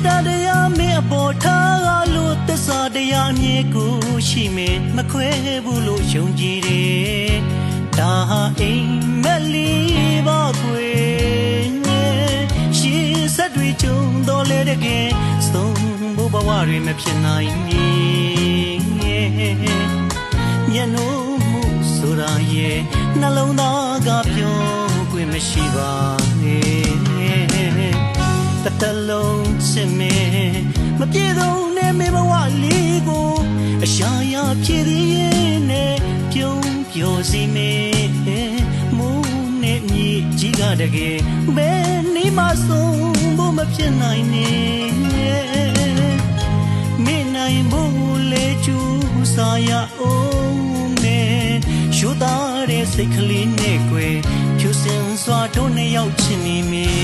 မေတ္တာတရားမင်းအပေါ်ထားရလို့သစ္စာတရားအမြဲကိုရှိမင်းမခွဲဘူးလို့ယုံကြည်တယ်ဒါဟာအိမ်မက်လီပါကွယ်ရှေးဆက်တွေကြုံတော်လဲတကယ်ဆုံးဖို့ဘဝတွေမဖြစ်နိုင်ဘူးမျက်နှာမှုဆိုတာရဲ့နှလုံးသားကပြောခွင့်မရှိပါနဲ့တတလုံး ချစ်မင်းမပြေတော့နဲ့မေဘဝလေးကိုအရှာရဖြစ်သေးရဲ့နဲ့ပြုံးပြောစီမင်းမူနဲ့မြေကြီးကတကယ်ဘယ်နေမှဆုံးဖို့မဖြစ်နိုင်နဲ့မင်းနိုင်ဖို့လေချူစာရအောင်နဲ့ရှူသားတဲ့စိတ်ကလေးနဲ့ကွယ်ဖြူစင်စွာတို့နှစ်ယောက်ချင်နေမင်း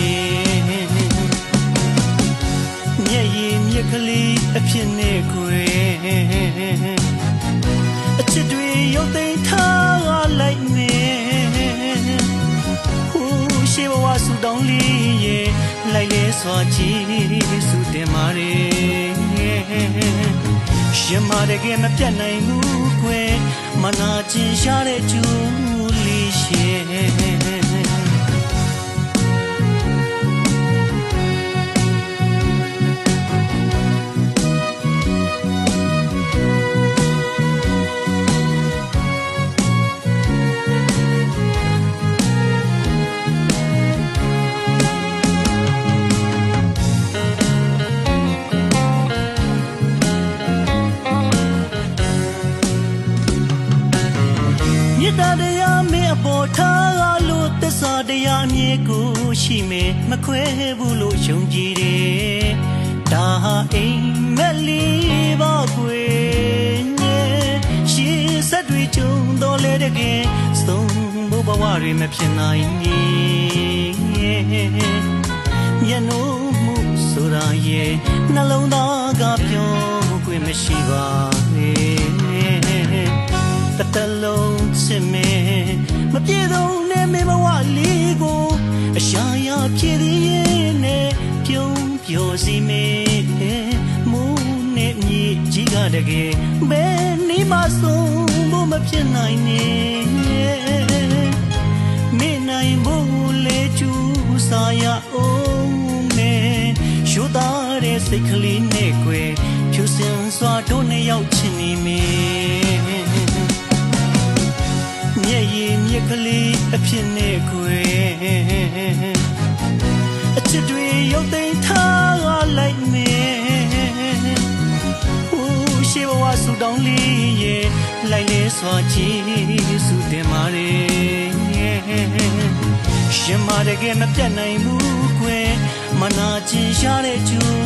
လေးအဖြစ်နဲ့ကွယ်အချစ်တွေရုပ်သိမ်းထားလိုက်မယ်ဟိုးရှိဘဝဆူတောင်းလေးရဲ့လိုက်လဲစွာကြည့်စုတင်မာရဲရှင်မတကယ်မပြတ်နိုင်ဘူးကွယ်မနာကျင်ရှားတဲ့ကျူလေးရှင် တ္တာတရားမင်းအပေါ်ထားရလို့သစ္စာတရားအမြဲကိုရှိမင်းမခွဲဘူးလို့ယုံကြည်တယ်ဒါဟာအိမ်မက်လီပါကွယ်ရှေးဆက်တွေကြုံတော်လဲတကယ်ဆုံးဖို့ဘဝတွေမဖြစ်နိုင်ဘူးမျက်နှာမှုဆိုတာရဲ့နှလုံးသားကပြောခွင့်မရှိပါ ပြုံးပြောစီမင်းမူနဲ့မြေကြီးကတကယ်ဘယ်နေမှဆုံးဖို့မဖြစ်နိုင်နဲ့မင်းနိုင်ဖို့လေချူစာရအောင်မဲရှူသားတဲ့စိတ်ကလေးနဲ့ကွယ်ဖြူစင်စွာတို့နှစ်ယောက်ချင်နေမင်းမျက်ရည်မြက်ကလေးအဖြစ်နဲ့ခွေအ စွာကြည့်စုတင်မာရဲရှင်မတကယ်မပြတ်နိုင်ဘူးကွယ်မနာကျင်ရှားတဲ့ကျူလေးရှင်